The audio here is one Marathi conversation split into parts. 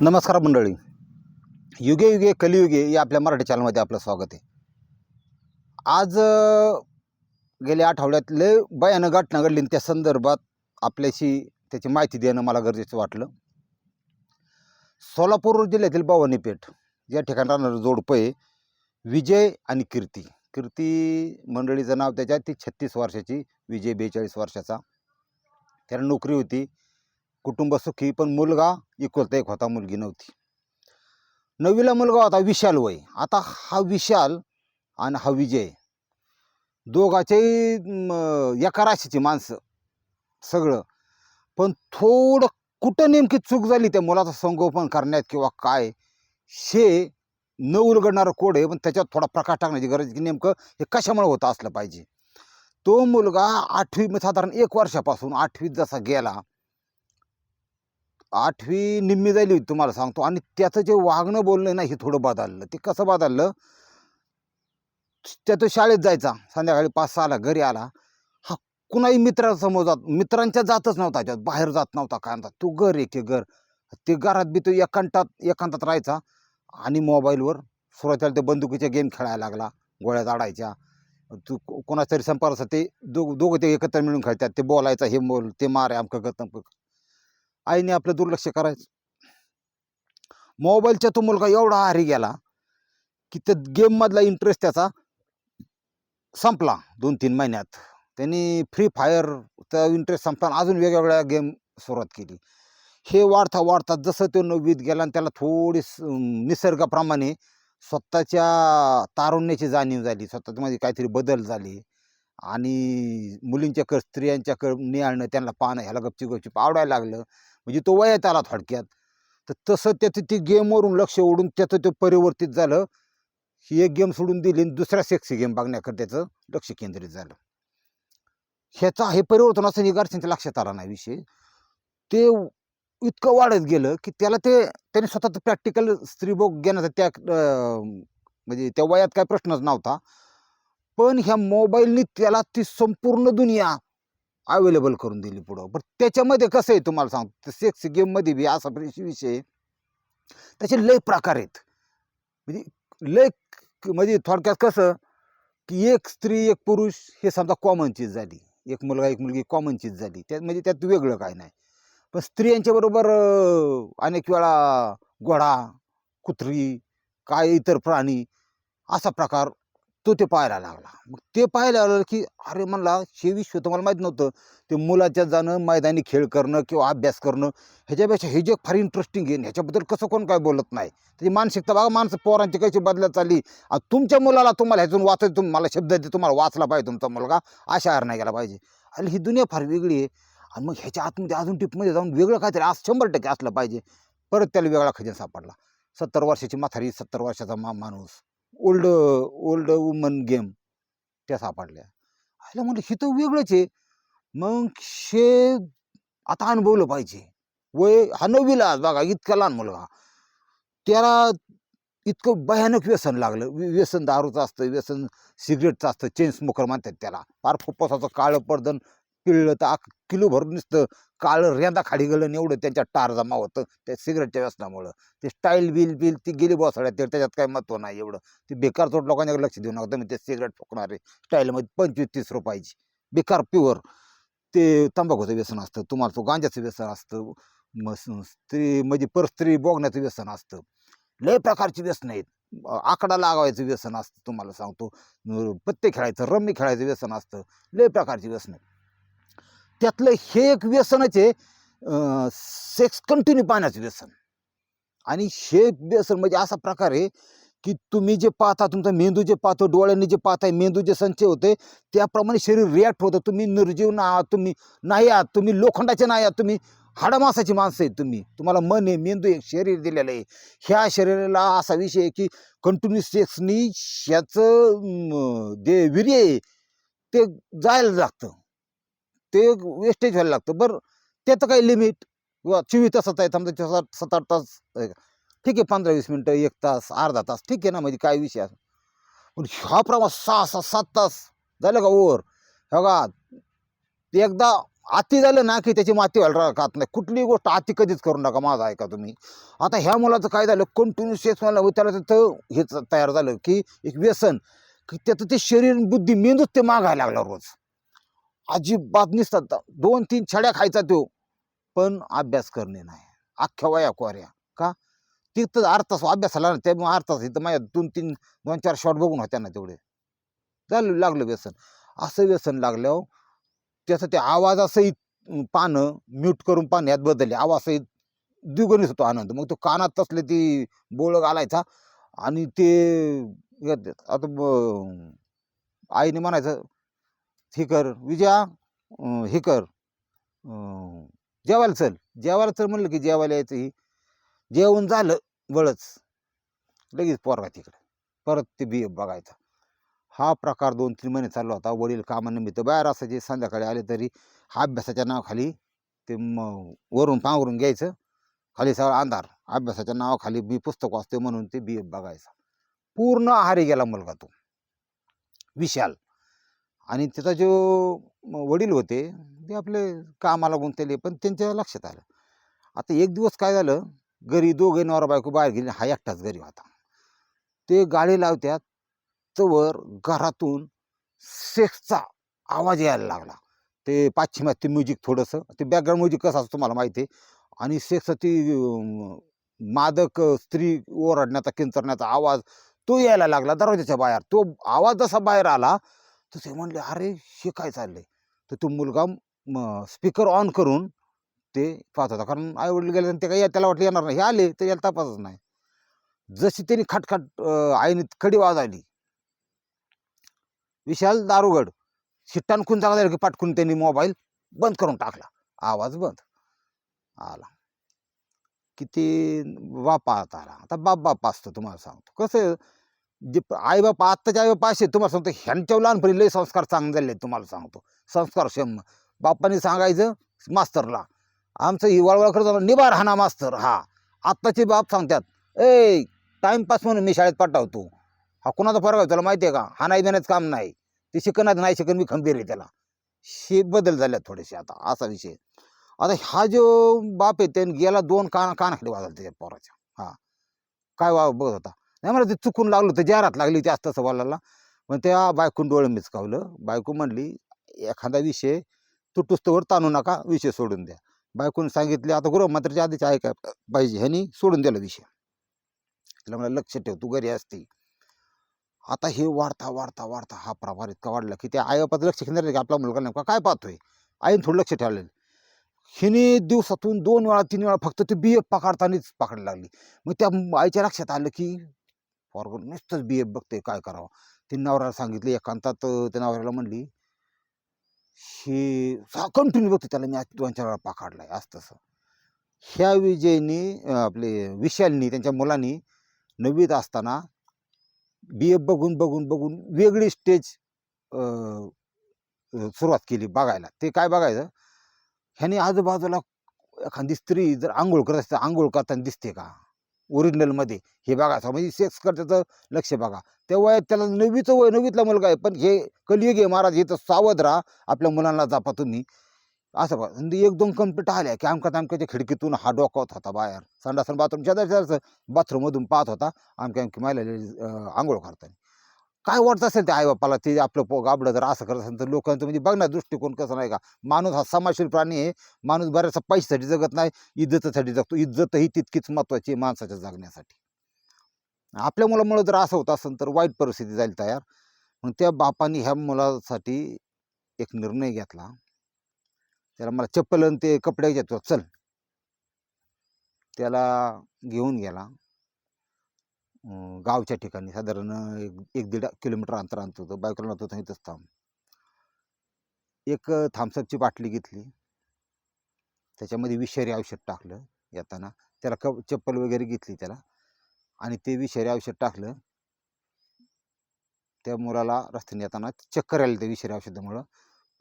नमस्कार मंडळी. युगे युगे कलियुगे या आपल्या मराठी चॅनलमध्ये आपलं स्वागत आहे. आज गेल्या आठवड्यात लय भयानक घटना घडली आणि त्या संदर्भात आपल्याशी त्याची माहिती देणं मला गरजेचं वाटलं. सोलापूर जिल्ह्यातील भवानीपेठ या ठिकाणी राहणारं जोडपं आहे विजय आणि कीर्ती. कीर्ती मंडळीचं नाव त्याच्या ती छत्तीस वर्षाची विजय बेचाळीस वर्षाचा. त्याला नोकरी होती. कुटुंब सुखी पण मुलगा एकुलता एक होता मुलगी नव्हती. नववीला मुलगा होता विशाल वय. आता हा विशाल आणि हा विजय दोघाच्याही एका राशीची माणसं सगळं. पण थोडं कुठं नेमकी चूक झाली त्या मुलाचं संगोपन करण्यात किंवा काय हे न उलगडणारं कोड आहे पण त्याच्यात थोडा प्रकाश टाकण्याची गरज की नेमकं हे कशामुळे होतं असलं पाहिजे. तो मुलगा आठवी साधारण एक वर्षापासून आठवीत जसा गेला आठवी निम्मी झाली होती तुम्हाला सांगतो. आणि त्याचं जे वागणं बोलणं ना हे थोडं बदललं. ते कसं बदललं? त्या तो शाळेत जायचा. संध्याकाळी पाच सहाला घरी आला. हा कुणाही मित्रासमोर जात मित्रांच्या जातच नव्हता त्याच्यात बाहेर जात नव्हता काय म्हणतात. तू घर आहे की घर. ते घरात बी तो एकांतात एकांतात राहायचा. आणि मोबाईलवर सुरुवातीला ते बंदुकीचे गेम खेळायला लागला. गोळ्या जाडायच्या तू को- कोणाचा तरी संपर्क ते दो दोघं ते एकत्र मिळून खेळतात. ते बोलायचं हे बोल ते मारे आमकं गत आईने आपलं दुर्लक्ष करायचं. मोबाईलचा तो मुलगा एवढा आहारी गेला की त्या गेममधला इंटरेस्ट त्याचा संपला दोन तीन महिन्यात. त्यांनी फ्री फायरचा इंटरेस्ट संपताना अजून वेगवेगळ्या गेम सुरुवात केली. हे वाढता वाढता जसं तो नववीत गेला आणि त्याला थोडी निसर्गाप्रमाणे स्वतःच्या तारुण्याची जाणीव झाली. स्वतःमध्ये काहीतरी बदल झाले आणि मुलींच्याकडे स्त्रियांच्याकडे निहाळणं त्यांना पाहणं ह्याला गपची गपची आवडायला लागलं. म्हणजे तो वयात आला थोडक्यात. तर तसं त्याचं ती गेमवरून लक्ष ओढून त्याचं ते परिवर्तित झालं. ही एक गेम सोडून दिली आणि दुसऱ्या सेक्सी गेम बघण्याकडे त्याचं लक्ष केंद्रित झालं. ह्याचा हे परिवर्तन असं निगारच्या लक्षात आला नाही विषय. ते इतकं वाढत गेलं की त्याला ते त्याने स्वतःचं प्रॅक्टिकल स्त्रीभोग घेण्याचा त्या म्हणजे त्या वयात काय प्रश्नच नव्हता. पण ह्या मोबाईलनी त्याला ती संपूर्ण दुनिया अवेलेबल करून दिली पुढं. पण त्याच्यामध्ये कसं आहे तुम्हाला सांगतो सेक्स गेममध्ये बी असा विषय विषय त्याचे लय प्रकार आहेत. म्हणजे लय म्हणजे थोडक्यात कसं की एक स्त्री एक पुरुष हे समजा कॉमन चीज झाली. एक मुलगा एक मुलगी कॉमन चीज झाली. त्यात म्हणजे त्यात वेगळं काय नाही. पण स्त्रियांच्या बरोबर अनेक वेळा घोडा कुत्री काय इतर प्राणी असा प्रकार तो ते पाहायला लागला. मग ते पाहायला लागलं की अरे म्हणला हे विश्व तुम्हाला माहीत नव्हतं. ते मुलाच्या जाणं मैदानी खेळ करणं किंवा अभ्यास करणं ह्याच्यापेक्षा हे जे फार इंटरेस्टिंग आहे. ह्याच्याबद्दल कसं कोण काय बोलत नाही? त्याची मानसिकता बघा माणसं पोरांची कशी बदलत चालली. आणि तुमच्या मुलाला तुम्हाला ह्यातून वाचायचं तुम मला शब्द ते तुम्हाला वाचला पाहिजे तुमचा मुलगा. अशा हार नाही गेला पाहिजे. आणि ही दुनिया फार वेगळी आहे. आणि मग ह्याच्या आतमध्ये अजून टिपमध्ये जाऊन वेगळं काहीतरी आज शंभर टक्के असलं पाहिजे. परत त्याला वेगळा खजिन सापडला. सत्तर वर्षाची म्हातारी सत्तर वर्षाचा मा माणूस. ओल्ड ओल्ड वुमन गेम त्या सापडल्या. आयला म्हणलं हे तर वेगळंच आहे. मग शे आता अनुभवलं पाहिजे. वय हा नववीला आज बघा इतका लहान मुलगा. त्याला इतकं भयानक व्यसन लागलं. व्यसन दारूचं असतं व्यसन सिगरेटचं असतं चेन स्मोकर म्हणतात त्याला. फार फुप्पासाचं काळं पडदन पिळलं तर आख किलो भरून नुसतं काळं रेंदा खाली गेलं आणि एवढं त्यांच्या टार जमा होतं त्या सिगरेटच्या व्यसनामुळं. ते स्टाईल बिल बिल ती गेली बसड्यात ते त्याच्यात काही महत्त्व नाही एवढं. ते बेकार चोट लोकांच्याकडे लक्ष देऊ नका तुम्ही ते सिगरेट फुकणारे स्टाईलमध्ये पंचवीस तीस रुपयाची. बेकार प्युअर ते तंबाखूचं व्यसन असतं तुम्हाला तो गांजाचं व्यसन असतं मग स्त्री म्हणजे परस्त्री बोगण्याचं व्यसन असतं. लय प्रकारची व्यसन आहेत. आकडा लागायचं व्यसन असतं तुम्हाला सांगतो. न- पत्ते खेळायचं रम्मी खेळायचं व्यसन असतं. लय प्रकारची व्यसन आहेत. त्यातलं हे एक व्यसनच आहे सेक्स कंटिन्यू पाहण्याचं व्यसन. आणि हे व्यसन म्हणजे असा प्रकार आहे की तुम्ही जे पाहता तुमचा मेंदू जे पाहतो डोळ्यांनी जे पाहताय मेंदू जे संचय होते त्याप्रमाणे शरीर रिॲक्ट होतं. तुम्ही निर्जीव ना आहात तुम्ही नाही आहात तुम्ही लोखंडाचे नाही आहात तुम्ही हाडामासाची माणसं आहेत तुम्ही. तुम्हाला मन आहे मेंदू एक शरीर दिलेलं आहे. ह्या शरीराला असा विषय आहे की कंटिन्यू सेक्सनी ह्याचं जे वीर्य आहे ते जायला लागतं. ते वेस्टेज व्हायला लागतं. बरं त्याचं काही लिमिट किंवा चोवीस तासाचं आहे समजा सात सात आठ तास ठीक आहे पंधरा वीस मिनटं एक तास अर्धा तास ठीक आहे ना म्हणजे काय विषय असं. पण ह्या प्रवास सहा सहा सात तास झालं का ओर हे बघा एकदा अति झालं ना की त्याची माती व्हायला राहत नाही. कुठलीही गोष्ट अति कधीच करू नका माझा ऐका तुम्ही. आता ह्या मुलाचं काय झालं कंटिन्यू सेक्स मला त्याला तिथं हे तयार झालं की एक व्यसन की त्याचं ते शरीर बुद्धी मेंदूच ते मागायला लागला रोज. अजिबात निसतात. दोन तीन छड्या खायचा तो. पण अभ्यास करणे नाही. अख्ख्या वया कोऱ्या. का? तिथं अर्थ अभ्यासाला ना त्यामुळे अर्थात इथं माझ्या दोन तीन दोन चार शॉट बघून होत्या ना तेवढे. झालं लागलं व्यसन. असं व्यसन लागल्यावर त्याचं ते आवाजासहित पानं म्यूट करून पानं यात बदलले. आवाजसहित द्विगुणित होतो आनंद. मग तो कानात तसले ती बोळ घालायचा आणि ते आता ब- आईने म्हणायचं हे कर विजया हे कर. जेवायला चल. जेवायला चल म्हणलं की जेवायला यायचं ही. जेवण झालं वळच. लगेच पोरगा तिकडे. परत ते बी बघायचा. हा प्रकार दोन तीन महिने चालला होता. वडील कामानिमित्त बाहेर असायचे. संध्याकाळी आले तरी हा अभ्यासाच्या नावाखाली ते मग वरून पांघरून घ्यायचं. खाली सगळा अंधार. अभ्यासाच्या नावाखाली मी पुस्तक वाचते म्हणून ते बी बघायचा. पूर्ण आहारी गेला मुलगा तो. विशाल. आणि त्याचा जो वडील होते ते आपले कामाला गुंतले पण त्यांच्या लक्षात आलं. आता एक दिवस काय झालं घरी दोघे नवरा बायको बाहेर गेले हा एकटाच घरी होता. ते गाडी लावत्यात तवर घरातून सेक्सचा आवाज यायला लागला. ते पाश्चिमात्य म्युझिक थोडंसं ते बॅकग्राऊंड म्युझिक कसं असतं तुम्हाला माहिती आहे? आणि सेक्सचा ती मादक स्त्री ओरडण्याचा किंचरण्याचा आवाज तो यायला लागला दरवाजाच्या बाहेर. तो आवाज जसा बाहेर आला तर ते म्हणले अरे हे काय चाललंय? तर तो मुलगा स्पीकर ऑन करून ते पाहत होता. कारण आई वडील गेले आणि ते काही त्याला वाटलं येणार नाही. हे आले तर याला तपासच नाही. जशी त्यांनी खटखट आईने कडी वाजवली. विशाल दारुगड शिट्टान खून जागा झाला की पाटकून त्यांनी मोबाईल बंद करून टाकला. आवाज बंद आला. किती बाप आता आला. आता बाप बाप असतो तुम्हाला सांगतो. कसं जे आई बाप आत्ताचे आई बाप असे तुम्हाला सांगतो ह्यांच्या लहानपणी लय संस्कार चांगले झाले तुम्हाला सांगतो. संस्कार क्षम बाप्पाने सांगायचं मास्तरला आमचं ही वळवळ करत निभा राहणा मास्तर हा. आत्ताचे बाप सांगतात ए टाइमपास म्हणून मी शाळेत पाठवतो. हा कुणाचा फरक आहे तुला माहिती आहे का? हा नाही देण्याचं काम नाही. ते शिकणार नाही शिकन मी खंबीर आहे त्याला. हे बदल झाले थोडेसे आता असा विषय. आता हा जो बाप आहे त्याने गेला दोन कान कानाकडे वाजवला त्याच्या पोराच्या हा. काय वा बघत होता. नाही मला ते चुकून लागलं तर जाहिरात लागली जास्त असं बोलायला मग त्या बायकून डोळे मिचकावलं. बायको म्हणली एखादा विषय तुटुस्तवर ताणू नका विषय सोडून द्या. बायकून सांगितले आता गृहमंत्र्याच्या आधीच ऐका पाहिजे. ह्यानी सोडून दिला विषय. तिला मला लक्ष ठेव तू घरी असते. आता हे वाढता वाढता वाढता हा प्रभार इतका वाढला की त्या आईबापाचं लक्ष घेणार नाही की आपला मुलगा नेमका काय पाहतोय? आईने थोडं लक्ष ठेवलेलं. हिने दिवसातून दोन वेळा तीन वेळा फक्त ते एफ पकडतानीच पकडायला लागली. मग त्या आईच्या लक्षात आलं की पोरगं नुसतंच बिये बघते काय करावं. ते नवऱ्याला सांगितले एकांतात त्या नवऱ्याला म्हणली हे कंटिन्यू बघते त्याला मी आज दोन चार वेळा आहे असं तसं. ह्या विजयनी आपले विशालनी त्यांच्या मुलांनी नववीत असताना बी ए बघून बघून बघून वेगळी स्टेज सुरुवात केली बघायला. ते काय बघायचं? ह्याने आजूबाजूला एखादी स्त्री जर आंघोळ करत असते आंघोळ करताना दिसते का? ओरिजिनलमध्ये हे बघा म्हणजे सेक्स करण्याचं लक्ष बघा. त्या त्याला नववीचं वय नववीतला मुलगा आहे पण हे कलियुग आहे महाराज हे तर सावध राहा आपल्या मुलांना जापा तुम्ही. असं बघा एक दोन कंप्लीट आल्या की आमका तामक्याच्या खिडकीतून हा डोकावत होता बाहेर. संडासन बाथरूम शेजारी बाथरूममधून पाहत होता. आमक्या आमकी मायला आंघोळ करताना. काय वाटत असेल त्या आईबापाला ते आपलं पो गाबडं जर असं करत असेल तर लोकांचं म्हणजे बघणार दृष्टिकोन कसं नाही का? माणूस हा समाजशील प्राणी आहे. माणूस बऱ्याचसा पैशासाठी जगत नाही इज्जतीसाठी जगतो. इज्जत ही तितकीच महत्त्वाची आहे माणसाच्या जगण्यासाठी. आपल्या मुलामुळं जर असं होत असेल तर वाईट परिस्थिती जाईल तयार. मग त्या बापाने ह्या मुलासाठी एक निर्णय घेतला. त्याला मला चप्पल आणि ते कपडे घेतो चल. त्याला घेऊन गेला. गावच्या ठिकाणी साधारण एक एक दीड किलोमीटर अंतर अंतर होतं. बायकोला नव्हतं इथंच थांब. एक थामसपची बाटली घेतली. त्याच्यामध्ये विषारी औषध टाकलं येताना. त्याला क चप्पल वगैरे घेतली त्याला. आणि ते विषारी औषध टाकलं. त्या मुलाला रस्त्याने येताना चक्कर आली त्या विषारी औषधामुळं.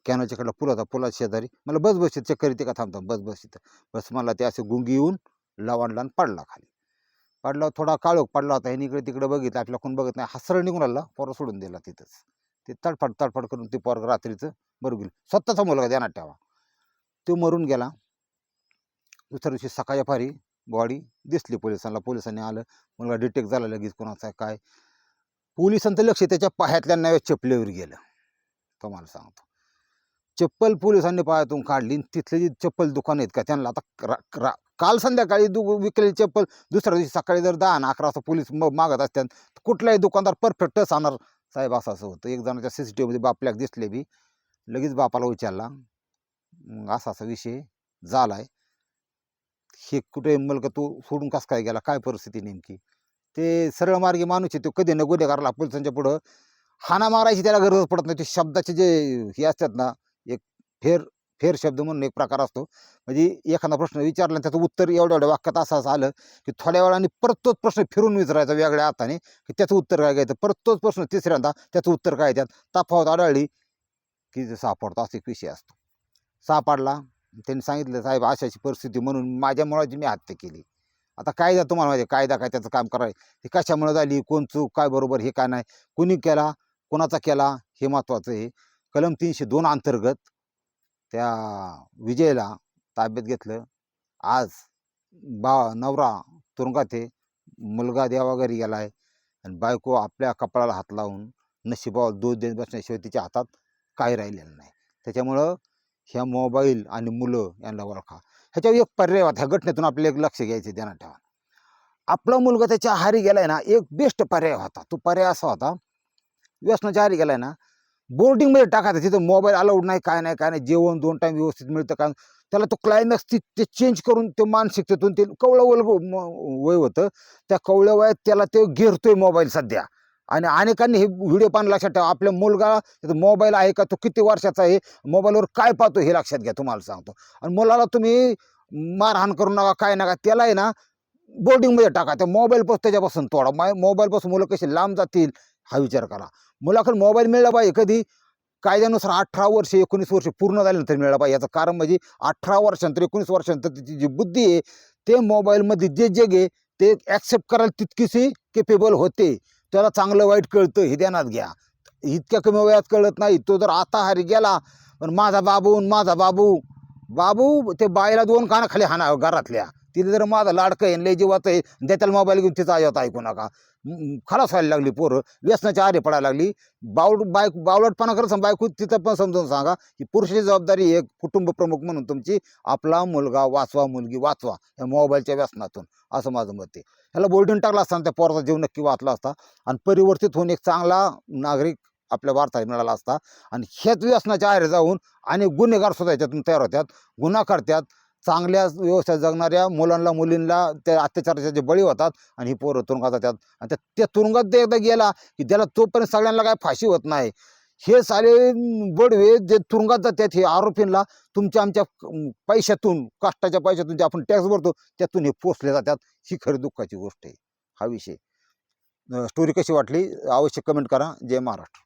कॅनोच्याकडला पूल होता. पुलाच्या शेजारी. मला बस बस चक्कर येते का? थांबता बस बस इथं. बस मला ते असे गुंगी येऊन लवाणला आणि पडला खाली. पडला थोडा काळोख पडला होता. हे इकडे तिकडे बघितलं आपल्या कोण बघत नाही. हसरं निघून आला पोरं सोडून दिला तिथंच. ते तडफड तडफड करून ते पोरग रात्रीचं मरू गेलं. स्वतःचा मुलगा ध्यानात ठेवा. तो मरून गेला. दुसऱ्या दिवशी सकाळच्या फारी बॉडी दिसली पोलिसांना. पोलिसांनी आलं. मुलगा डिटेक्ट झाला लगेच कोणाचा आहे काय. पोलिसांचं लक्ष त्याच्या पायातल्या नव्या चपलेवर गेलं. तुम्हाला सांगतो. चप्पल पोलिसांनी पायातून काढली आणि तिथले जे चप्पल दुकान आहेत का त्यांना आता रा- रा- काल संध्याकाळी दु विकलेली चप्पल दुसऱ्या दिवशी सकाळी जर दहा आणि अकरा वाजता पोलीस म- मागत असतात तर कुठलाही दुकानदार परफेक्टच आणणार. साहेब असं असं होतं. एक जणाच्या सी सी टी व्हीमध्ये बापल्याक दिसले बी. लगेच बापाला विचारला. असा असा विषय झाला आहे हे कुठे मुलगा तू सोडून कस काय गेला? काय परिस्थिती नेमकी? ते सरळ मार्गी माणूस आहे तो. कधी न गुन्हेगारला पोलिसांच्या पुढं हाना मारायची त्याला गरज पडत नाही. ते शब्दाचे जे हे असतात ना एक फेर फेर शब्द म्हणून एक प्रकार असतो. म्हणजे एखादा प्रश्न विचारला आणि त्याचं उत्तर एवढ्या एवढ्या वाक्यात असं असं आलं की थोड्या वेळाने परत तोच प्रश्न फिरून विचारायचा वेगळ्या हाताने की त्याचं उत्तर काय घ्यायचं? परत तोच प्रश्न तिसऱ्यांदा त्याचं उत्तर काय त्यात तफावत आढळली की सापडतो असा एक विषय असतो. सापडला त्यांनी सांगितलं साहेब अशाची परिस्थिती म्हणून माझ्या मुळाची मी हत्या केली. आता कायदा तुम्हाला माहिती कायदा काय त्याचं काम करायचं हे कशामुळे झाली? कोण चूक? काय बरोबर? हे काय नाही? कुणी केला? कोणाचा केला? हे महत्त्वाचं आहे. कलम तीनशे दोन अंतर्गत त्या विजयला ताब्यात घेतलं. आज बा नवरा तुरुंगात आहे. मुलगा देवाघरी गेला आहे आणि बायको आपल्या कपाळाला हात लावून नशिबावर दोष देत बसण्याशिवाय तिच्या हातात काही राहिलेलं नाही. त्याच्यामुळं ह्या मोबाईल आणि मुलं यांना ओळखा. ह्याच्यावर एक पर्याय होता. ह्या घटनेतून आपल्याला एक लक्ष घ्यायचे ध्यानात ठेवा. आपला मुलगा त्याच्या आहारी गेलाय ना एक बेस्ट पर्याय होता. तो पर्याय असा होता. व्यसनाच्या आहारी गेलाय ना बोर्डिंगमध्ये टाकायचा तिथं मोबाईल अलाउड नाही काय नाही काय नाही जेवण दोन टाईम व्यवस्थित मिळतं का? त्याला तो क्लायमॅक्स ती ते चेंज करून ते मानसिकतेतून ते कवळं वल वय होतं. त्या कवळ्या वयात त्याला ते घेरतोय मोबाईल सध्या. आणि अनेकांनी हे व्हिडिओ पाहून लक्षात ठेवा. आपल्या मुलगा मोबाईल आहे का? तो किती वर्षाचा आहे? मोबाईलवर काय पाहतो हे लक्षात घ्या तुम्हाला सांगतो. आणि मुलाला तुम्ही मारहाण करू नका काय नका त्याला आहे ना बोर्डिंगमध्ये टाका. त्या मोबाईलपासून त्याच्यापासून तोडा. माय मोबाईलपासून मुलं कशी लांब जातील हा विचार करा. मुलाखत मोबाईल मिळला पाहिजे कधी? कायद्यानुसार अठरा वर्ष एकोणीस वर्ष पूर्ण झाल्यानंतर मिळाला पाहिजे. याचं कारण म्हणजे अठरा वर्षानंतर एकोणीस वर्षानंतर तिची जी बुद्धी आहे ते मोबाईलमध्ये जे जग आहे ते ॲक्सेप्ट करायला तितकीशी केपेबल होते. त्याला चांगलं वाईट कळतं हे ध्यानात घ्या. इतक्या कमी वयात कळत नाही. तो जर आता हारी गेला पण माझा बाबू माझा बाबू बाबू ते बाईला दोन कानाखाली हाना घरातल्या. तिथे जर माझा लाडकं आहे लय जीवाचं आहे द्या त्याला मोबाईल घेऊन तिचा आयात ऐकू नका. खलास व्हायला लागली पोरं. व्यसनाच्या आरे पडायला लागली. बावड बायक बावलटपणा करत बायको तिथं पण समजून सांगा की पुरुषाची जबाबदारी एक कुटुंब प्रमुख म्हणून तुमची. आपला मुलगा वाचवा मुलगी वाचवा या मोबाईलच्या व्यसनातून. असं माझं मत आहे. ह्याला बोलटून टाकला असताना त्या पोराचा जीव नक्की वाचला असता आणि परिवर्तित होऊन एक चांगला नागरिक आपल्या भारतात मिळाला असता. आणि हेच व्यसनाच्या आरे जाऊन आणि गुन्हेगार सुद्धा याच्यातून तयार होतात गुन्हा करतात. चांगल्या व्यवस्थेत जगणाऱ्या मुलांना मुलींना त्या अत्याचाराचे जे बळी होतात आणि ही पोरं तुरुंगात जातात. आणि त्या- त्या तुरुंगात ते एकदा गेला की त्याला तोपर्यंत सगळ्यांना काय फाशी होत नाही. हे सारे बडवे जे तुरुंगात जातात हे आरोपींना तुमच्या आमच्या पैशातून कष्टाच्या पैशातून जे आपण टॅक्स भरतो त्यातून हे पोचले जातात. ही खरी दुःखाची गोष्ट आहे. हा विषय. स्टोरी कशी वाटली? अवश्य कमेंट करा. जय महाराष्ट्र.